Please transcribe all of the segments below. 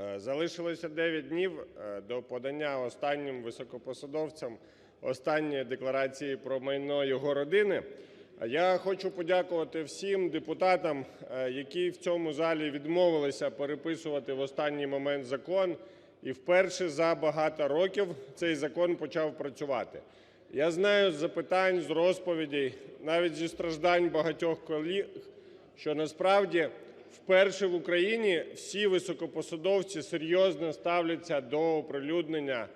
Е, Залишилося 9 днів е, до подання останнім високопосадовцям останньої декларації про майно його родини. Я хочу подякувати всім депутатам, е, які в цьому залі відмовилися переписувати в останній момент закон, і вперше за багато років цей закон почав працювати. Я знаю з запитань, з розповідей, навіть зі страждань багатьох колег, що насправді вперше в Україні всі високопосадовці серйозно ставляться до оприлюднення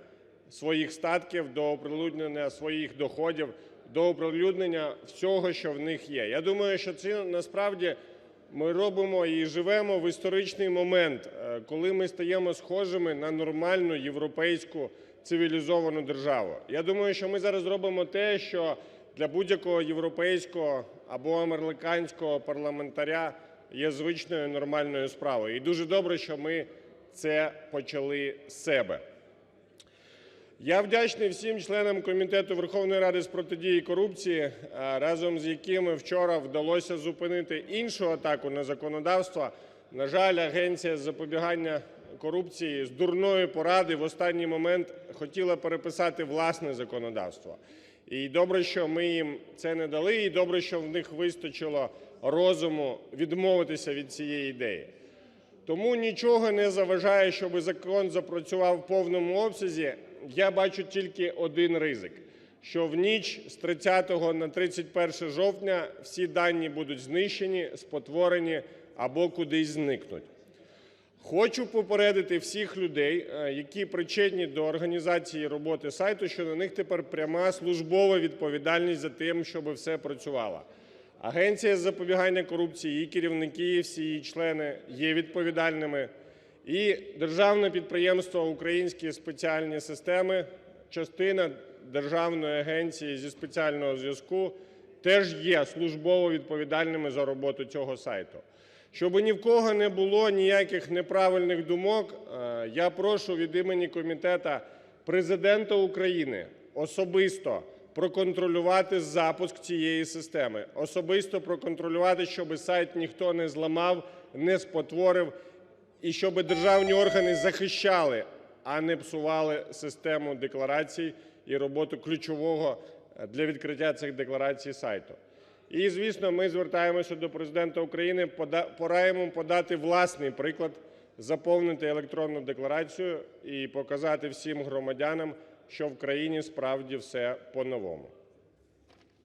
своїх статків, до оприлюднення своїх доходів, до оприлюднення всього, що в них є. Я думаю, що це насправді ми робимо і живемо в історичний момент, е, коли ми стаємо схожими на нормальну європейську цивілізовану державу. Я думаю, що ми зараз робимо те, що для будь-якого європейського або американського парламентаря є звичною нормальною справою. І дуже добре, що ми це почали з себе. Я вдячний всім членам Комітету Верховної Ради з протидії корупції, разом з якими вчора вдалося зупинити іншу атаку на законодавство. На жаль, Агенція з запобігання корупції з дурної поради в останній момент хотіла переписати власне законодавство. І добре, що ми їм це не дали, і добре, що в них вистачило розуму відмовитися від цієї ідеї. Тому нічого не заважає, щоб закон запрацював в повному обсязі. Я бачу тільки один ризик, що в ніч з 30 на 31 жовтня всі дані будуть знищені, спотворені або кудись зникнуть. Хочу попередити всіх людей, е, які причетні до організації роботи сайту, що на них тепер пряма службова відповідальність за тим, щоб все працювало. Агенція з запобігання корупції, її керівники, і всі її члени є відповідальними. І державне підприємство "Українські спеціальні системи", частина Державної агенції зі спеціального зв'язку, теж є службово відповідальними за роботу цього сайту. Щоби ні в кого не було ніяких неправильних думок, е, я прошу від імені комітету Президента України особисто проконтролювати запуск цієї системи, особисто проконтролювати, щоби сайт ніхто не зламав, не спотворив і щоби державні органи захищали, а не псували систему декларацій і роботу ключового е, для відкриття цих декларацій сайту. І, звісно, ми звертаємося до Президента України, пораємо подати власний приклад, заповнити електронну декларацію і показати всім громадянам, що в країні справді все по-новому.